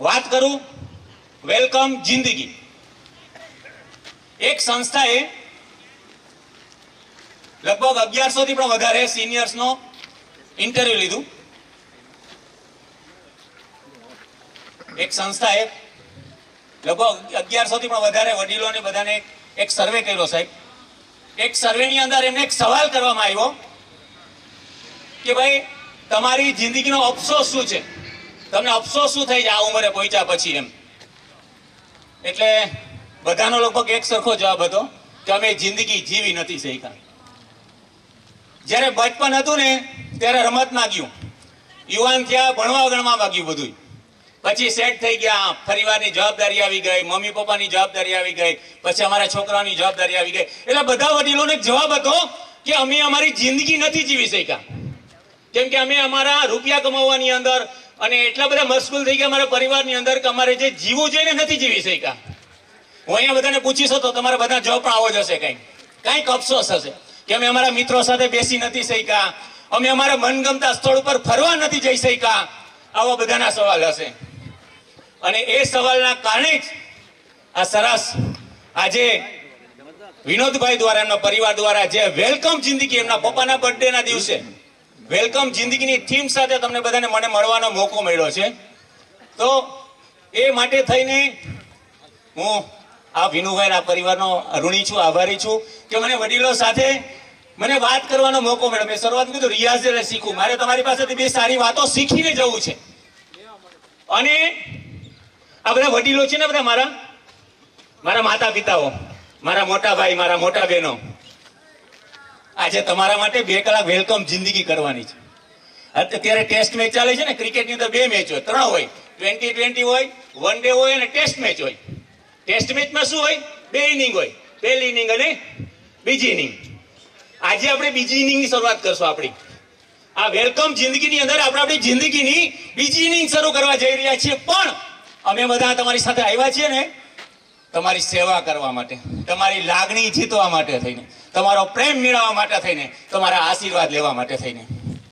વાત કરું? વેલકમ જિંદગી. એક સંસ્થાએ લગભગ અગિયારસો થી પણ વધારે સિનિયર્સનો ઇન્ટરવ્યુ લીધું. એક સંસ્થાએ લગભગ અગિયારસો થી પણ વધારે વડીલોને બધાને એક સર્વે કર્યો સાહેબ. એક સર્વેની અંદર એમને એક સવાલ કરવામાં આવ્યો કે ભાઈ, તમારી જિંદગીનો અફસોસ શું છે? તમને અફસોસ શું થઈ જાય આ ઉંમરે પહોંચ્યા પછી એમ? એટલે બધાનો લગભગ એક સરખો જવાબ હતો કે અમે જિંદગી જીવી નથી શીખા જ્યારે બચપન હતું ને, ત્યારે રમત ગયું યુવાન થયા, ભણવા ગણવા માગ્યું બધું પછી સેટ થઈ ગયા પરિવારની જવાબદારી આવી ગઈ, મમ્મી પપ્પાની જવાબદારી આવી ગઈ, પછી અમારા છોકરાની જવાબદારી આવી ગઈ. એટલે બધા વડીલોને જવાબ હતો કે અમે અમારી જિંદગી નથી જીવી શક્યા. કેમ કે અમે અમારા રૂપિયા કમાવવાની અંદર અને એટલા બધા મશગુલ થઈ ગયા અમારા પરિવારની અંદર કે અમારે જે જીવવું જોઈએ ને નથી જીવી શક્યા. હું અહીંયા બધાને પૂછીશ તો તમારે બધા જવાબ પણ આવો જ હશે કંઈક. કંઈક અફસોસ હશે કે અમે અમારા મિત્રો સાથે બેસી નથી શક્યા. અમે અમારા મનગમતા સ્થળ ઉપર ફરવા નથી જઈ શક્યા. આવા બધાના સવાલ હશે. અને એ સવાલના કારણે જ આ સરસ આજે વિનોદભાઈ દ્વારા એમના પરિવાર દ્વારા જે વેલકમ જિંદગી એમના પપ્પાના બર્થડેના દિવસે વેલકમ જિંદગીની થીમ સાથે તમને બધાને મને મળવાનો મોકો મળ્યો છે. તો એ માટે થઈને હું આ વિનુભાઈના પરિવારનો ઋણી છું, આભારી છું કે મને વડીલો સાથે મને વાત કરવાનો મોકો મળ્યો. મેં શરૂઆત કીધું રિયાઝ એટલે શીખું. મારે તમારી પાસેથી બે સારી વાતો શીખીને જવું છે. અને આ બધા વડીલો છે ને બધા મારા? મારા માતા પિતાઓ મારા મોટા ભાઈ, મારા મોટા બહેનો. આજે તમારા માટે બે કલાક વેલકમ જિંદગી કરવાની છે. અત્યારે ટેસ્ટ મેચ ચાલે છે ને ક્રિકેટની અંદર બે મેચ હોય, ત્રણ હોય. ટ્વેન્ટી ટ્વેન્ટી હોય વન ડે હોય અને ટેસ્ટ મેચ હોય. ટેસ્ટ મેચમાં શું હોય? બે ઇનિંગ હોય. પહેલી ઇનિંગ અને બીજી ઇનિંગ આજે આપણે બીજી ઇનિંગની શરૂઆત કરશું આપણી. આ વેલકમ જિંદગીની અંદર આપણે આપણી જિંદગીની બીજી ઇનિંગ શરૂ કરવા જઈ રહ્યા છીએ. પણ અમે બધા તમારી સાથે આવ્યા છીએ ને તમારી સેવા કરવા માટે, તમારી લાગણી જીતવા માટે થઈને, તમારો પ્રેમ મેળવવા માટે થઈને, તમારા આશીર્વાદ લેવા માટે થઈને.